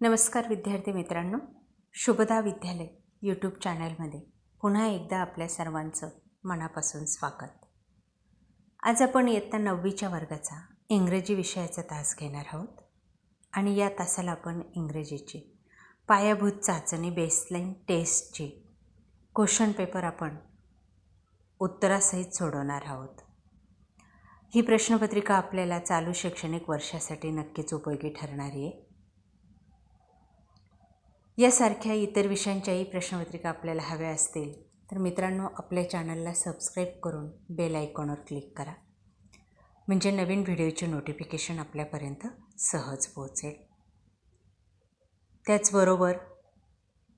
नमस्कार विद्यार्थी मित्रांनो. शुभदा विद्यालय यूट्यूब चॅनलमध्ये पुन्हा एकदा आपल्या सर्वांचं मनापासून स्वागत. आज आपण इयत्ता नववीच्या वर्गाचा इंग्रजी विषयाचा तास घेणार आहोत. आणि या तासाला आपण इंग्रजीची पायाभूत चाचणी बेसलाईन टेस्टची क्वेश्चन पेपर आपण उत्तरासहित सोडवणार आहोत. ही प्रश्नपत्रिका आपल्याला चालू शैक्षणिक वर्षासाठी नक्कीच उपयोगी ठरणारी आहे. यासारख्या इतर विषयांच्याही प्रश्नपत्रिका आपल्याला हव्या असतील तर मित्रांनो आपल्या चॅनलला सबस्क्राईब करून बेल आयकॉनवर क्लिक करा. म्हणजे नवीन व्हिडिओचे नोटिफिकेशन आपल्यापर्यंत सहज पोहोचेल. त्याचबरोबर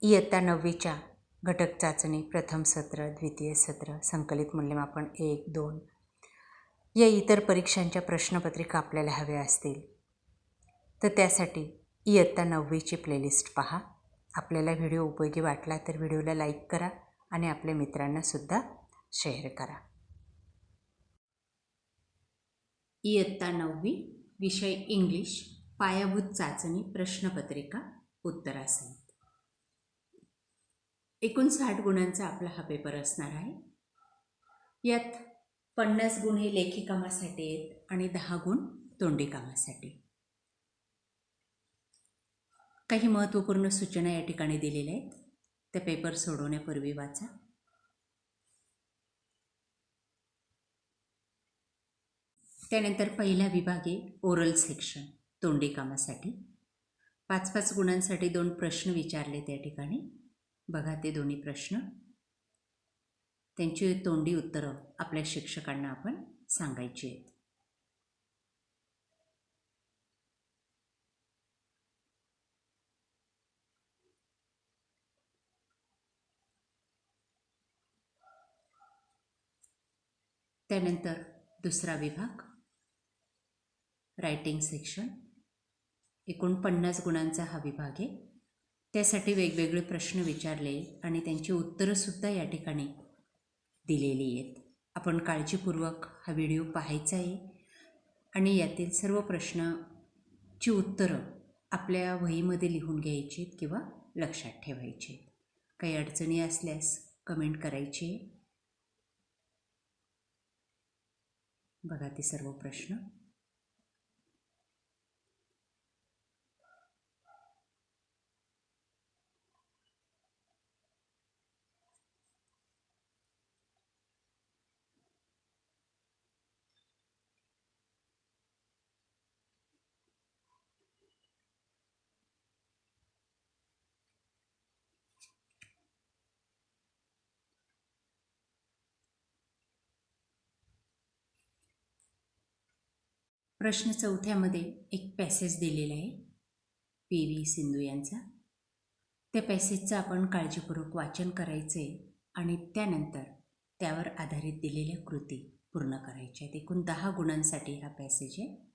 इयत्ता नववीच्या घटक चाचणी प्रथम सत्र द्वितीय सत्र संकलित मूल्यमापन एक दोन या इतर परीक्षांच्या प्रश्नपत्रिका आपल्याला हव्या असतील तर त्यासाठी इयत्ता नववीची प्लेलिस्ट पहा. आपल्याला व्हिडिओ उपयोगी वाटला तर व्हिडिओला लाईक करा आणि आपल्या मित्रांनासुद्धा शेअर करा. इयत्ता नववी विषय इंग्लिश पायाभूत चाचणी प्रश्नपत्रिका उत्तरासहित. एकूण साठ गुणांचा आपला हा पेपर असणार आहे. यात पन्नास गुण हे लेखी कामासाठी आहेत आणि दहा गुण तोंडी कामासाठी काही महत्त्वपूर्ण सूचना या ठिकाणी दिलेल्या आहेत. त्या पेपर सोडवण्यापूर्वी वाचा. त्यानंतर पहिला विभाग आहे ओरल सेक्शन तोंडी कामासाठी. पाच पाच गुणांसाठी दोन प्रश्न विचारले त्या ठिकाणी. बघा ते दोन्ही प्रश्न. त्यांची तोंडी उत्तरं आपल्या शिक्षकांना आपण सांगायची आहेत. त्यानंतर दुसरा विभाग. रायटिंग सेक्शन एकूण पन्नास गुणांचा हा विभाग आहे. त्यासाठी वेगवेगळे प्रश्न विचारले आणि त्यांची उत्तरंसुद्धा या ठिकाणी दिलेली आहेत. आपण काळजीपूर्वक हा व्हिडिओ पाहायचा आहे. आणि यातील सर्व प्रश्नाची उत्तरं आपल्या वहीमध्ये लिहून घ्यायची आहेत किंवा लक्षात ठेवायची आहेत. काही अडचणी असल्यास कमेंट करायची आहे बघा ते सर्व प्रश्न. प्रश्न चौथ्यामध्ये एक पॅसेज दिलेला आहे. पी. व्ही. सिंधू यांचा. त्या पॅसेजचं आपण काळजीपूर्वक वाचन करायचं आहे आणि त्यानंतर त्यावर आधारित दिलेल्या कृती पूर्ण करायच्या आहेत. एकूण दहा गुणांसाठी हा पॅसेज आहे.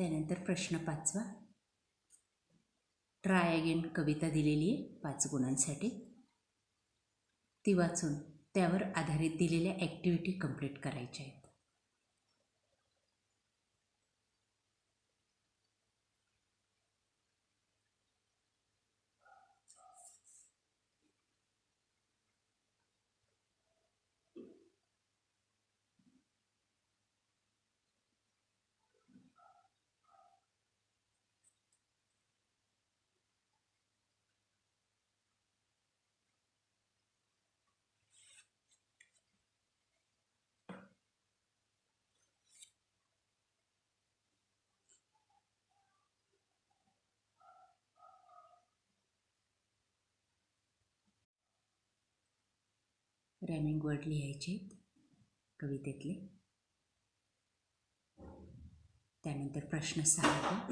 त्यानंतर प्रश्न पाचवा. ट्राय अगेन कविता दिलेली आहे पाच गुणांसाठी. ती वाचून त्यावर आधारित दिलेल्या ॲक्टिव्हिटी कंप्लीट करायच्या आहेत. रॅमिंग वर्ड लिहायचे कवितेतले. त्यानंतर प्रश्न सहा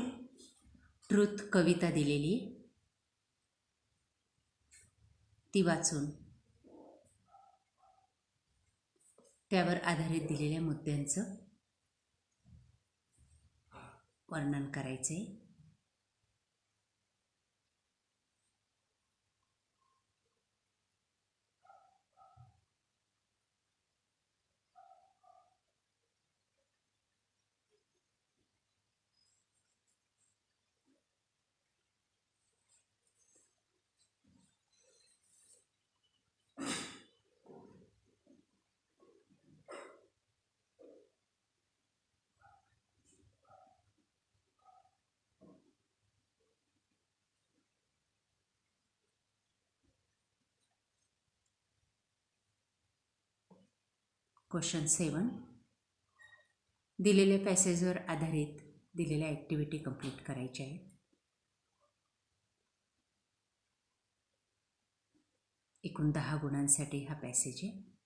ट्रुथ कविता दिलेली आहे. ती वाचून. त्यावर आधारित दिलेल्या मुद्द्यांचं वर्णन करायचं आहे क्वेश्चन सेवन. दिलेल्या पॅसेजवर आधारित दिलेल्या ॲक्टिव्हिटी कंप्लीट करायच्या आहेत. एकूण दहा गुणांसाठी हा पॅसेज आहे.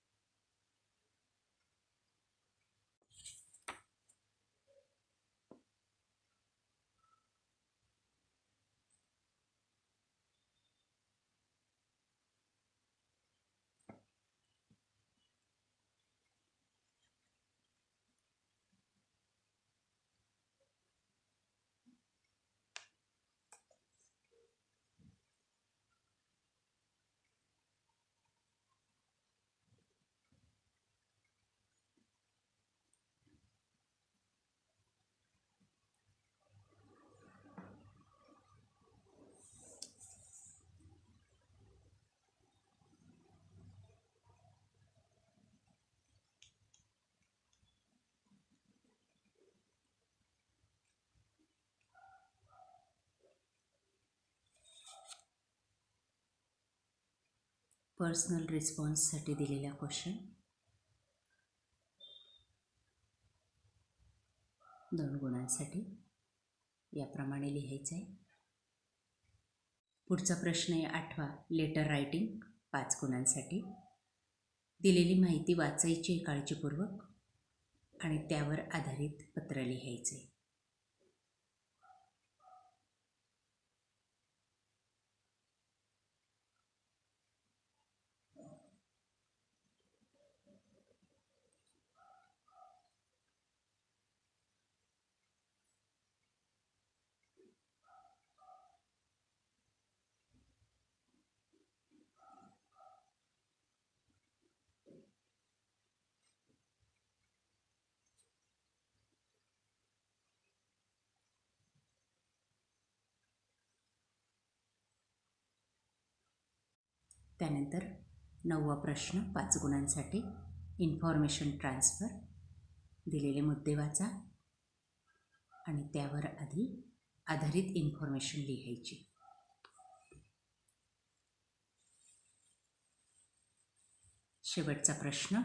पर्सनल रिस्पॉन्ससाठी दिलेला क्वेश्चन दोन गुणांसाठी. याप्रमाणे लिहायचं आहे पुढचा प्रश्न आहे आठवा. लेटर रायटिंग पाच गुणांसाठी. दिलेली माहिती वाचायची काळजीपूर्वक. आणि त्यावर आधारित पत्र लिहायचे त्यानंतर नववा प्रश्न पाच गुणांसाठी इन्फॉर्मेशन ट्रान्सफर दिलेले मुद्दे वाचा. आणि त्यावर आधी आधारित इन्फॉर्मेशन लिहायची. शेवटचा प्रश्न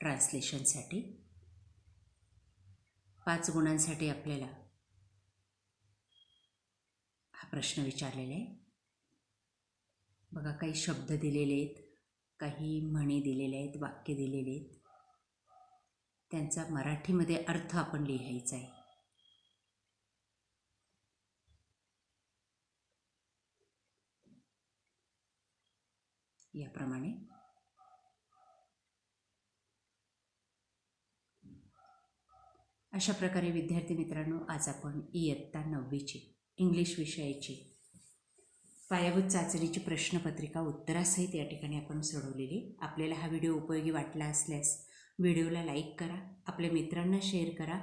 ट्रान्सलेशनसाठी पाच गुणांसाठी आपल्याला हा प्रश्न विचारलेला आहे. बघा काही शब्द दिलेले आहेत काही म्हणी दिलेल्या आहेत वाक्य दिलेले आहेत. त्यांचा मराठीमध्ये अर्थ आपण लिहायचा आहे. याप्रमाणे. अशा प्रकारे विद्यार्थी मित्रांनो आज आपण इयत्ता नववीची इंग्लिश विषयाची पायाभूत चाचणीची प्रश्नपत्रिका उत्तरासहित या ठिकाणी आपण सोडवलेली आपल्याला हा व्हिडिओ उपयोगी वाटला असल्यास व्हिडिओला लाईक करा आपल्या मित्रांना शेअर करा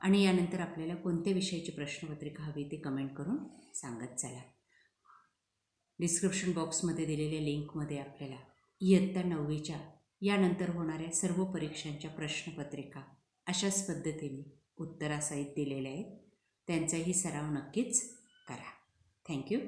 आणि यानंतर आपल्याला कोणत्या विषयाची प्रश्नपत्रिका हवी ते कमेंट करून सांगत चला. डिस्क्रिप्शन बॉक्समध्ये दिलेल्या लिंकमध्ये आपल्याला इयत्ता नववीच्या यानंतर होणाऱ्या सर्व परीक्षांच्या प्रश्नपत्रिका अशाच पद्धतीने उत्तरासहित दिलेल्या आहेत. त्यांचाही सराव नक्कीच करा. थँक्यू.